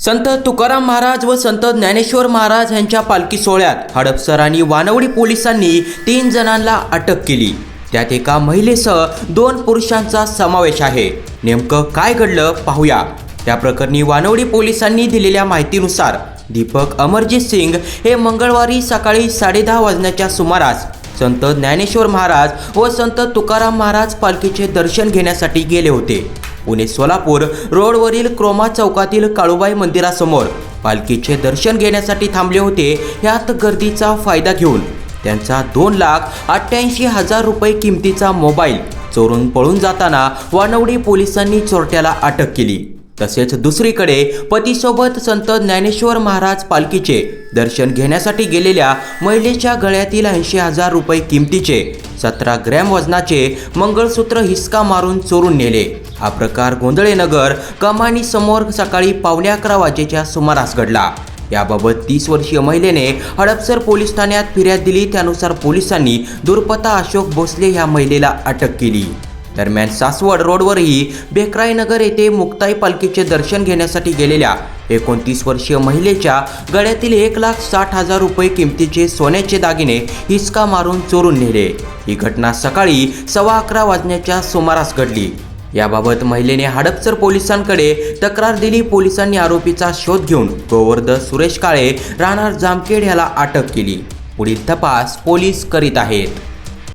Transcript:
संत तुकाराम महाराज व संत ज्ञानेश्वर महाराज यांच्या पालखी सोहळ्यात हडपसर आणि वानवडी पोलिसांनी तीन जणांना अटक केली. त्यात एका महिलेसह दोन पुरुषांचा समावेश आहे. नेमकं काय घडलं पाहूया. त्या प्रकरणी वानवडी पोलिसांनी दिलेल्या माहितीनुसार दीपक अमरजीत सिंग हे मंगळवारी सकाळी साडेदहा वाजण्याच्या सुमारास संत ज्ञानेश्वर महाराज व संत तुकाराम महाराज पालखीचे दर्शन घेण्यासाठी गेले होते. पुणे सोलापूर रोडवरील क्रोमा चौकातील काळूबाई मंदिरासमोर पालखीचे दर्शन घेण्यासाठी थांबले होते. यात गर्दीचा फायदा घेऊन त्यांचा दोन लाख अठ्ठ्याऐंशी हजार रुपये किमतीचा मोबाईल चोरून पळून जाताना वानवडी पोलिसांनी चोरट्याला अटक केली. तसेच दुसरीकडे पतीसोबत संत ज्ञानेश्वर महाराज पालखीचे दर्शन घेण्यासाठी गेलेल्या महिलेच्या गळ्यातील ऐंशी हजार रुपये किमतीचे सतरा ग्रॅम वजनाचे मंगळसूत्र हिसका मारून चोरून नेले. हा प्रकार गोंधळेनगर कमानी समोर सकाळी पावणे अकरा वाजेच्या सुमारास घडला. याबाबत तीस वर्षीय महिलेने हडपसर पोलीस ठाण्यात फिर्याद दिली. त्यानुसार पोलिसांनी दुर्पता अशोक भोसले ह्या महिलेला अटक केली. दरम्यान सासवड रोडवरही बेकराईनगर येथे मुक्ताई पालखीचे दर्शन घेण्यासाठी गेलेल्या एकोणतीस वर्षीय महिलेच्या गळ्यातील एक लाख साठ हजार रुपये किमतीचे सोन्याचे दागिने हिसका मारून चोरून नेले. ही घटना सकाळी सव्वा अकरा वाजण्याच्या सुमारास घडली. याबाबत महिलेने हडपसर पोलिसांकडे तक्रार दिली. पोलिसांनी आरोपीचा शोध घेऊन गोवर्ध सुरेश काळे राहणार जामखेड याला अटक केली. पुढील तपास पोलीस करीत आहेत.